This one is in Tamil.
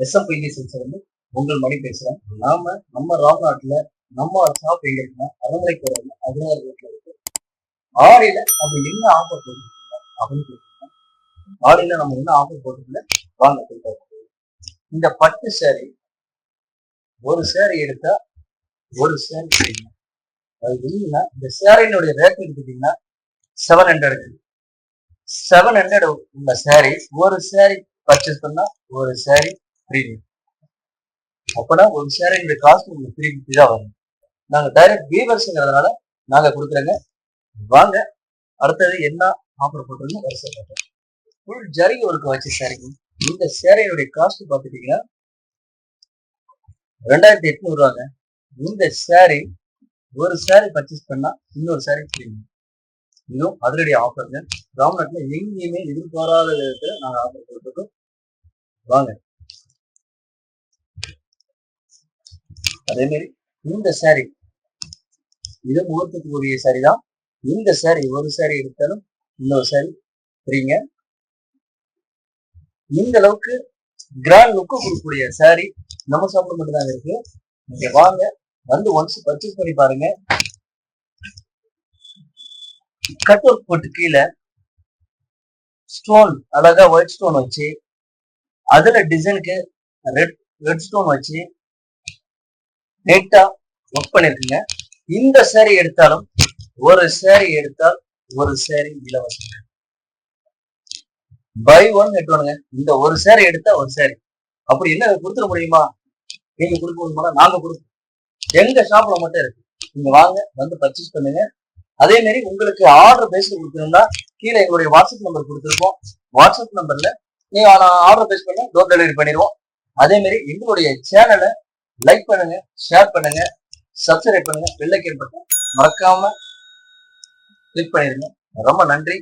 எஸ்எம்பி சில்ஸ் வந்து உங்கள் மணி பேசுறேன் நாம நம்ம ராம்நாட்டுல நம்ம ஷாப் எங்க இருக்குன்னா அரண்மனை கோவில் பதினாறு வீட்டுல இருக்கு. ஆடியில அப்படி என்ன ஆஃபர் போட்டுருக்கீங்க அப்படின்னு கேட்டீங்கன்னா ஆடியில நம்ம என்ன ஆஃபர் போட்டுருக்கல வாங்க போய் இந்த பட்டு சேரீ ஒரு சேரீ எடுத்தா ஒரு சேரீ அது இல்லைன்னா இந்த சேரீனுடைய ரேட் எடுத்துட்டீங்கன்னா செவன் ஹண்ட்ரட் செவன் ஹண்ட்ரட் உள்ள சேரீ ஒரு சேரீ பர்ச்சேஸ் பண்ணா ஒரு சேரீ ப்ரீமியம் அப்பனா ஒரு சேரீனுடைய காஸ்ட் உங்களுக்கு த்ரீ ஃபிஃப்டி தான் வரும். நாங்க டைரக்ட் வீவர்ஸ்ங்கிறதுனால நாங்க கொடுக்குறேங்க. வாங்க அடுத்தது என்ன ஆஃபர் போட்டுருங்க வரிசை ஃபுல் ஜரி ஒர்க் வச்சு சேரீங்க இந்த சேரீனுடைய காஸ்ட் பார்த்துட்டீங்கன்னா ரெண்டாயிரத்தி எட்நூறு ரூபாங்க. இந்த சேரீ ஒரு சேரீ பர்ச்சேஸ் பண்ணா இன்னொரு சேரீ ப்ரீமியம் இதுவும் அதிரடி ஆஃபருங்க ராம்நாட்ல எங்கேயுமே எதிர்பாராத விதத்துல நாங்க ஆஃபர் கொடுத்துருக்கோம். வாங்க. அதே மாதிரி இந்த சாரி இது முகூர்த்தத்துக்கு உரிய saree தான். இந்த சாரி ஒரு சாரி எடுத்தாலும் இன்னொரு சாரி ஃப்ரீங்க இந்த அளவுக்கு கிராண்ட் லுக்கு கொடுக்கக்கூடிய சாரி நம்ம ஷாப்ல மட்டும் தாங்க இருக்கு. நீங்க வாங்க வந்து ஒன்ஸ் பர்ச்சேஸ் பண்ணி பாருங்க. கட் ஒர்க் போட்டு கீழே ஸ்டோன் அழகா ஒயிட் ஸ்டோன் வச்சு அதுல டிசைனுக்கு ரெட் ரெட் ஸ்டோன் வச்சு நீட்டா ஒர்க் பண்ணிருக்குங்க. இந்த சேரீ எடுத்தாலும் ஒரு சேரீ எடுத்தால் ஒரு சேரீ இலவசம். பை ஒன் கெட் ஒன்னுங்க இந்த ஒரு சேரீ எடுத்தா ஒரு சேரீ அப்படி என்ன கொடுத்துட முடியுமா? நீங்க கொடுக்க முடியுமா? நாங்க கொடுப்போம். எங்க ஷாப்ல மட்டும் இருக்கு. நீங்க வாங்க வந்து பர்ச்சேஸ் பண்ணுங்க. அதே மாதிரி உங்களுக்கு ஆர்டர் பேசி கொடுக்கணும்னா கீழே எங்களுடைய வாட்ஸ்அப் நம்பர் கொடுத்துருக்கோம் வாட்ஸ்அப் நம்பர்ல நீங்க ஆர்டர் பேஸ் பண்ண டோர் டெலிவரி பண்ணிடுவோம். அதே மாதிரி எங்களுடைய சேனலை லைக் பண்ணுங்க ஷேர் பண்ணுங்க சப்ஸ்கிரைப் பண்ணுங்க வெள்ளைக்கேற்பட்ட மறக்காம கிளிக் பண்ணிருங்க. ரொம்ப நன்றி.